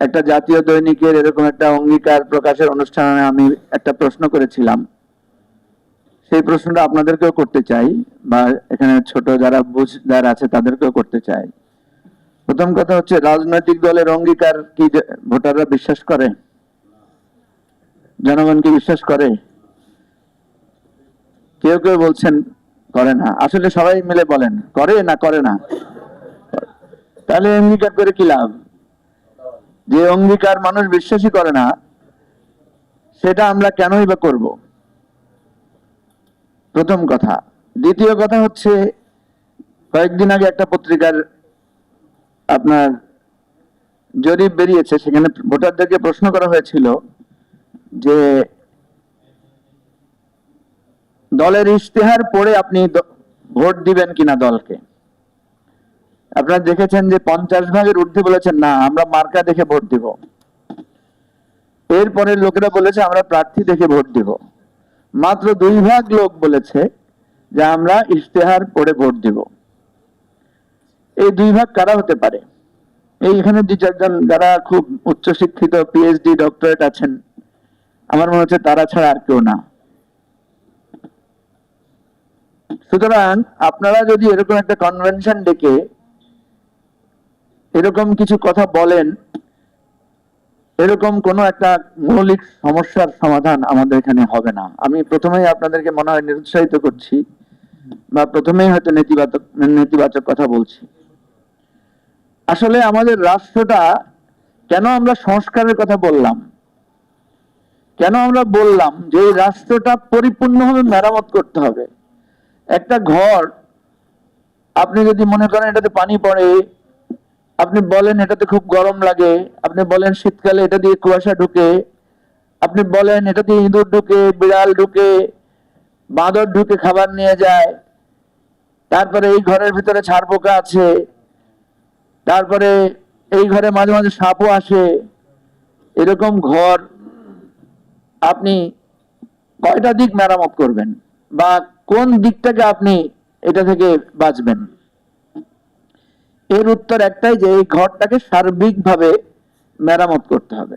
একটা জাতীয় দৈনিকের এরকম একটা অঙ্গীকার প্রকাশের অনুষ্ঠানে আমি একটা প্রশ্ন করেছিলাম। সেই প্রশ্নটা আপনাদেরকেও করতে চাই বা এখানে ছোট যারা বুঝদার আছে তাদেরকেও করতে চাই। প্রথম কথা হচ্ছে, রাজনৈতিক দলের অঙ্গীকার কি ভোটাররা বিশ্বাস করে? জনগণ কি বিশ্বাস করে? কেউ কেউ বলছেন করে না। আসলে সবাই মিলে বলেন, করে না করে না। তাহলে অঙ্গীকার করে কি লাভ? যে অঙ্গীকার মানুষ বিশ্বাসই করে না, সেটা আমরা কেনই বা করব? প্রথম কথা। দ্বিতীয় কথা হচ্ছে, কয়েকদিন আগে একটা পত্রিকার আপনার জরিপ বেরিয়েছে, সেখানে ভোটারদেরকে প্রশ্ন করা হয়েছিল যে, দলের ইশতেহার পড়ে আপনি ভোট দিবেন কিনা দলকে? আপনারা দেখেছেন যে পঞ্চাশ ভাগের ঊর্ধ্বে বলেছেন, না, আমরা মার্কা দেখে ভোট দিব। এরপরে লোকেরা বলেছে, আমরা প্রার্থী দেখে ভোট দিব। মাত্র দুই ভাগ লোক বলেছে যে, আমরা ইশতেহার পড়ে ভোট দিব। এই দুই ভাগ কারা হতে পারে? এইখানে দুই চারজন যারা খুব উচ্চশিক্ষিত পিএইচডি ডক্টরেট আছেন, আমার মনে হচ্ছে তারা ছাড়া আর কেউ না। সুতরাং আপনারা যদি এরকম একটা কনভেনশন ডেকে এরকম কিছু কথা বলেন, এরকম কোনো একটা মৌলিক সমস্যার সমাধান আমাদের এখানে হবে না। আমি প্রথমেই আপনাদেরকে মনে হয় নিরুৎসাহিত করছি, বা প্রথমেই হয়তো নেতিবাচক নেতিবাচক কথা বলছি। আসলে আমাদের রাষ্ট্রটা, কেন আমরা সংস্কারের কথা বললাম? কেন আমরা বললাম যে এই রাষ্ট্রটা পরিপূর্ণভাবে মেরামত করতে হবে? একটা ঘর, আপনি যদি মনে করেন এটাতে পানি পড়ে আপনি বলেন এটাতে খুব গরম লাগে, আপনি বলেন শীতকালে এটা দিয়ে কুয়াশা ঢুকে, আপনি বলেন এটা দিয়ে ইঁদুর ঢুকে, বিড়াল ঢুকে, বাঁদর ঢুকে খাবার নিয়ে যায়, তারপরে এই ঘরের ভিতরে ছাড় পোকা আছে, তারপরে এই ঘরে মাঝে মাঝে সাপও আসে, এরকম ঘর আপনি কয়টা দিক মেরামত করবেন? বা কোন দিকটাকে আপনি এটা থেকে বাঁচবেন? এর উত্তর একটাই যে এই ঘরটাকে সার্বিকভাবে মেরামত করতে হবে।